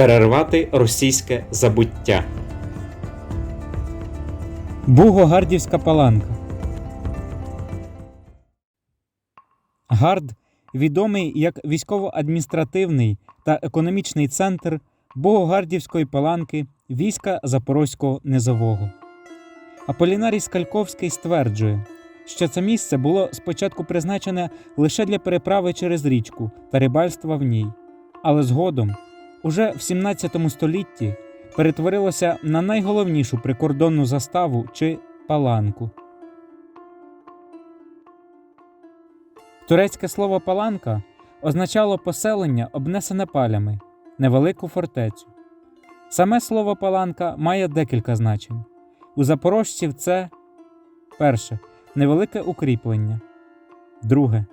перервати російське забуття. Буго-Гардівська паланка. Гард відомий як військово-адміністративний та економічний центр Буго-Гардівської паланки війська Запорозького низового. Аполінарій Скальковський стверджує, що це місце було спочатку призначене лише для переправи через річку та рибальства в ній, але згодом, уже в 17 столітті, перетворилося на найголовнішу прикордонну заставу чи паланку. Турецьке слово паланка означало поселення, обнесене палями, невелику фортецю. Саме слово паланка має декілька значень. У запорожців це перше невелике укріплення, друге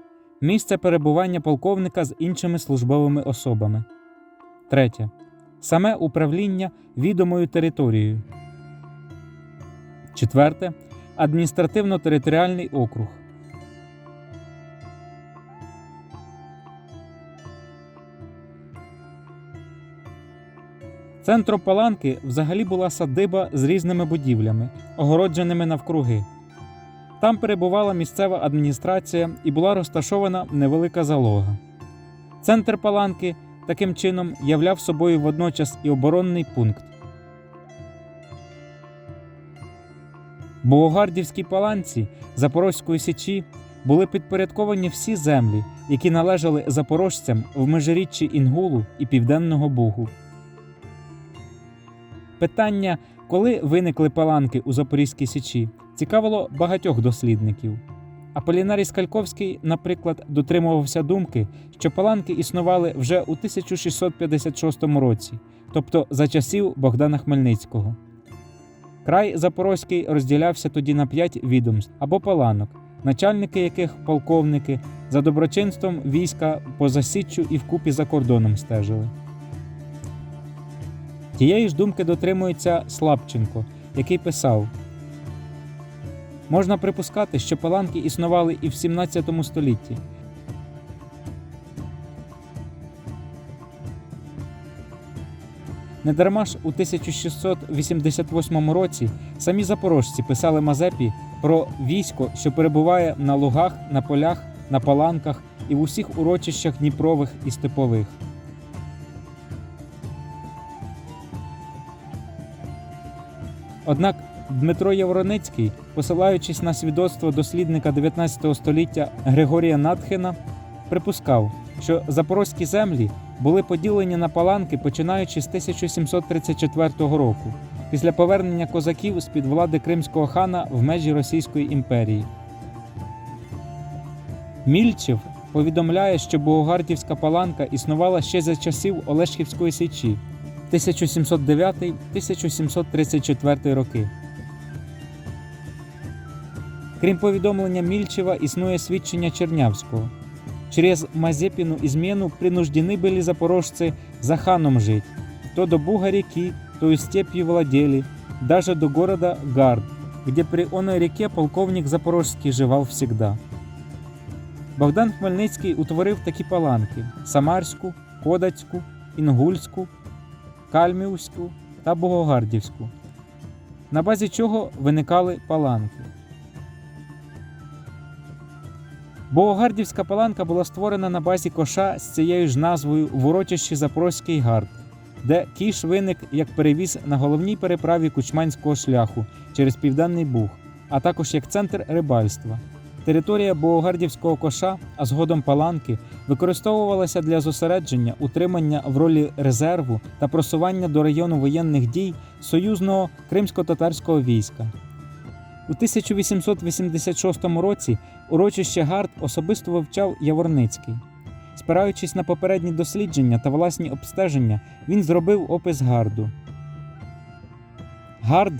місце перебування полковника з іншими службовими особами, третє саме управління відомою територією. Четверте адміністративно-територіальний округ. Центром Паланки взагалі була садиба з різними будівлями, огородженими навкруги. Там перебувала місцева адміністрація і була розташована невелика залога. Центр Паланки таким чином являв собою водночас і оборонний пункт. Богогардівській паланці Запорозької січі були підпорядковані всі землі, які належали запорожцям в межиріччі Інгулу і Південного Бугу. Питання, коли виникли паланки у Запорізькій січі, цікавило багатьох дослідників. Аполінарій Скальковський, наприклад, дотримувався думки, що паланки існували вже у 1656 році, тобто за часів Богдана Хмельницького. Край Запорозький розділявся тоді на п'ять відомств або паланок, начальники яких полковники за доброчинством війська поза Січчю і вкупі за кордоном стежили. Тієї ж думки дотримується Слабченко, який писав: Можна припускати, що паланки існували і в 17 столітті. Недарма ж у 1688 році самі запорожці писали Мазепі про військо, що перебуває на лугах, на полях, на паланках і в усіх урочищах Дніпрових і степових. Однак Дмитро Євроницький, посилаючись на свідоцтво дослідника 19 століття Григорія Натхена, припускав, що запорозькі землі були поділені на паланки починаючи з 1734 року, після повернення козаків з-під влади кримського хана в межі Російської імперії. Мільчев повідомляє, що Богогардівська паланка існувала ще за часів Олешківської січі 1709-1734 роки. Крім повідомлення Мільчева, існує свідчення Чернявського. Через Мазепину измену принуждены были запорожцы за ханом жить. То до Буга реки, то и степью владели, даже до города Гард, где при оной реке полковник Запорожский живал всегда. Богдан Хмельницький утворив такі паланки: Самарську, Кодацьку, Інгульську, Кальмівську та Богогардівську, на базі чого виникали паланки. Богогардівська паланка була створена на базі коша з цією ж назвою в урочищі Запорозький гард, де кіш виник як перевіз на головній переправі Кучманського шляху через Південний Буг, а також як центр рибальства. Територія Богогардівського коша, а згодом паланки, використовувалася для зосередження, утримання в ролі резерву та просування до району воєнних дій союзного кримсько-татарського війська. У 1886 році урочище Гард особисто вивчав Яворницький. Спираючись на попередні дослідження та власні обстеження, він зробив опис гарду. Гард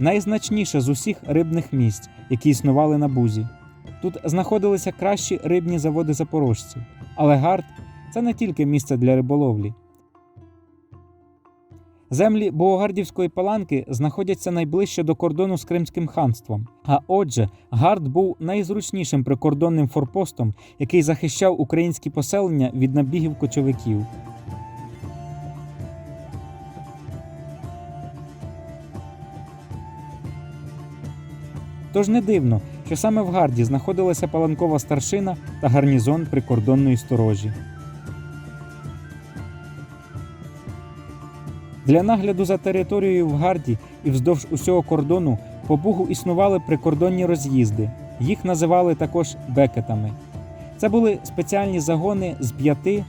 найзначніше з усіх рибних місць, які існували на бузі. Тут знаходилися кращі рибні заводи запорожців, але Гард це не тільки місце для риболовлі. Землі Богардівської паланки знаходяться найближче до кордону з Кримським ханством. А отже, Гард був найзручнішим прикордонним форпостом, який захищав українські поселення від набігів кочовиків. Тож не дивно, що саме в Гарді знаходилася паланкова старшина та гарнізон прикордонної сторожі. Для нагляду за територією в Гарді і вздовж усього кордону по Бугу існували прикордонні роз'їзди. Їх називали також бекетами. Це були спеціальні загони з п'яти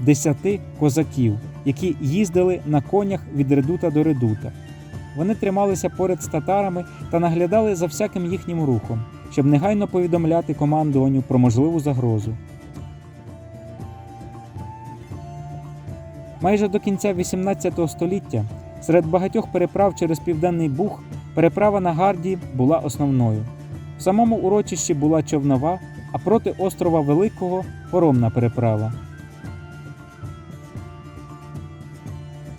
десяти козаків, які їздили на конях від редута до редута. Вони трималися поряд з татарами та наглядали за всяким їхнім рухом, щоб негайно повідомляти командуванню про можливу загрозу. Майже до кінця XVIII століття серед багатьох переправ через Південний Буг переправа на Гарді була основною. В самому урочищі була човнова, а проти острова Великого поромна переправа.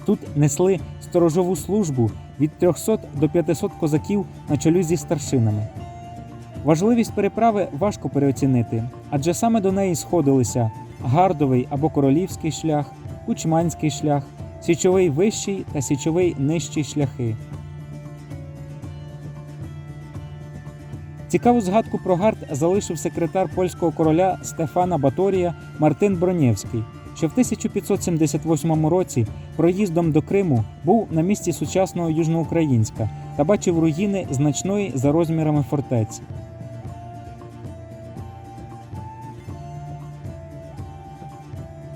Тут несли сторожову службу від 300 до 500 козаків на чолі зі старшинами. Важливість переправи важко переоцінити, адже саме до неї сходилися гардовий або королівський шлях, кучманський шлях, січовий вищий та січовий нижчий шляхи. Цікаву згадку про гард залишив секретар польського короля Стефана Баторія Мартин Бронєвський, що в 1578 році проїздом до Криму був на місці сучасного Южноукраїнська та бачив руїни значної за розмірами фортеці.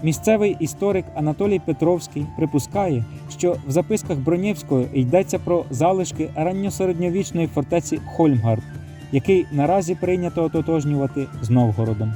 Місцевий історик Анатолій Петровський припускає, що в записках Бронєвського йдеться про залишки ранньосередньовічної фортеці Хольмгард, який наразі прийнято ототожнювати з Новгородом.